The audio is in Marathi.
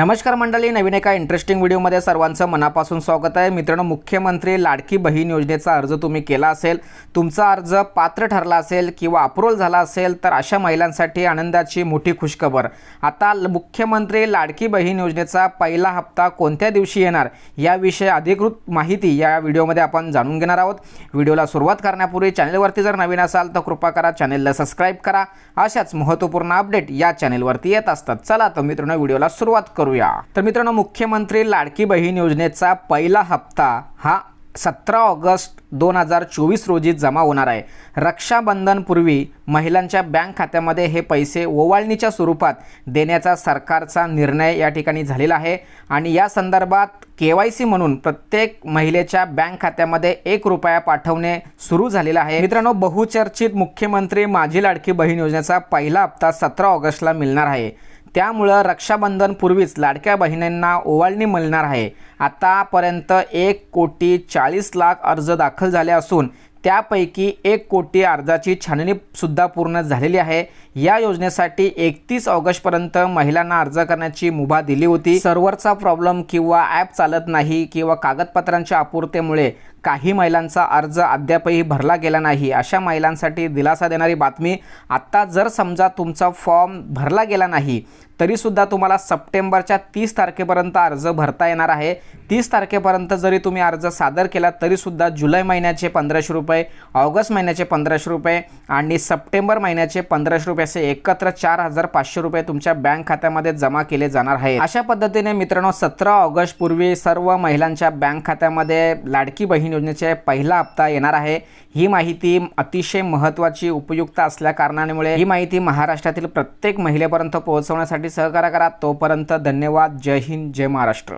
नमस्कार मंडळी नवीन एका इंटरेस्टिंग व्हिडिओमध्ये सर्वांचं मनापासून स्वागत आहे. मित्रांनो मुख्यमंत्री लाडकी बहीण योजनेचा अर्ज तुम्ही केला असेल तुमचा अर्ज पात्र ठरला असेल किंवा अप्रूव्हल झाला असेल तर अशा महिलांसाठी आनंदाची मोठी खुशखबर. आता मुख्यमंत्री लाडकी बहीण योजनेचा पहिला हप्ता कोणत्या दिवशी येणार याविषयी अधिकृत माहिती या व्हिडिओमध्ये आपण जाणून घेणार आहोत. व्हिडिओला सुरुवात करण्यापूर्वी चॅनलवरती जर नवीन असाल तर कृपा करा चॅनलला सबस्क्राईब करा. अशाच महत्त्वपूर्ण अपडेट या चॅनेलवरती येत असतात. चला तर मित्रांनो व्हिडिओला सुरुवात करूया. तर मित्रांनो मुख्यमंत्री लाडकी बहीण योजनेचा पहिला हप्ता हा सतरा ऑगस्ट दोन हजार चोवीस रोजी जमा होणार आहे. रक्षाबंधनपूर्वी महिलांच्या बँक खात्यामध्ये हे पैसे ओवाळणीच्या स्वरूपात देण्याचा सरकारचा निर्णय या ठिकाणी झालेला आहे. आणि या संदर्भात के वाय सी म्हणून प्रत्येक महिलेच्या बँक खात्यामध्ये एक रुपया पाठवणे सुरू झालेलं आहे. मित्रांनो बहुचर्चित मुख्यमंत्री माझी लाडकी बहीण योजनेचा पहिला हप्ता सतरा ऑगस्टला मिळणार आहे. त्यामुळं रक्षाबंधनपूर्वीच लाडक्या बहिणींना ओवाळणी मिळणार आहे. आतापर्यंत एक कोटी चाळीस लाख अर्ज दाखल झाले असून त्यापैकी एक कोटी अर्जाची छाननीसुद्धा पूर्ण झालेली आहे. या योजनेसाठी एकतीस ऑगस्टपर्यंत महिलांना अर्ज करण्याची मुभा दिली होती. सर्व्हरचा प्रॉब्लेम किंवा ॲप चालत नाही किंवा कागदपत्रांच्या अपूर्तेमुळे काही महिलांचा अर्ज अद्यापही भरला गेला नाही अशा महिलांसाठी दिलासा देणारी बातमी आत्ता जर समजा तुमचा फॉर्म भरला गेला नाही तरीसुद्धा तुम्हाला सप्टेंबरच्या तीस तारखेपर्यंत अर्ज भरता येणार आहे. तीस तारखेपर्यंत जरी तुम्ही अर्ज सादर केला तरीसुद्धा जुलै महिन्याचे पंधराशे रुपये ऑगस्ट महिन्याचे पंधराशे रुपये आणि सप्टेंबर महिन्याचे पंधराशे रुपये पैसे एकत्र चार हजार पाचशे रुपये तुमच्या बँक खात्यामध्ये जमा केले जाणार आहे अशा पद्धतीने मित्रांनो सतरा ऑगस्ट पूर्वी सर्व महिलांच्या बँक खात्यामध्ये लाडकी बहीण योजनेचे पहिला हप्ता येणार आहे. ही माहिती अतिशय महत्त्वाची उपयुक्त असल्या कारणामुळे ही माहिती महाराष्ट्रातील प्रत्येक महिलेपर्यंत पोहोचवण्यासाठी सहकार्य करा. तोपर्यंत धन्यवाद. जय हिंद जय महाराष्ट्र.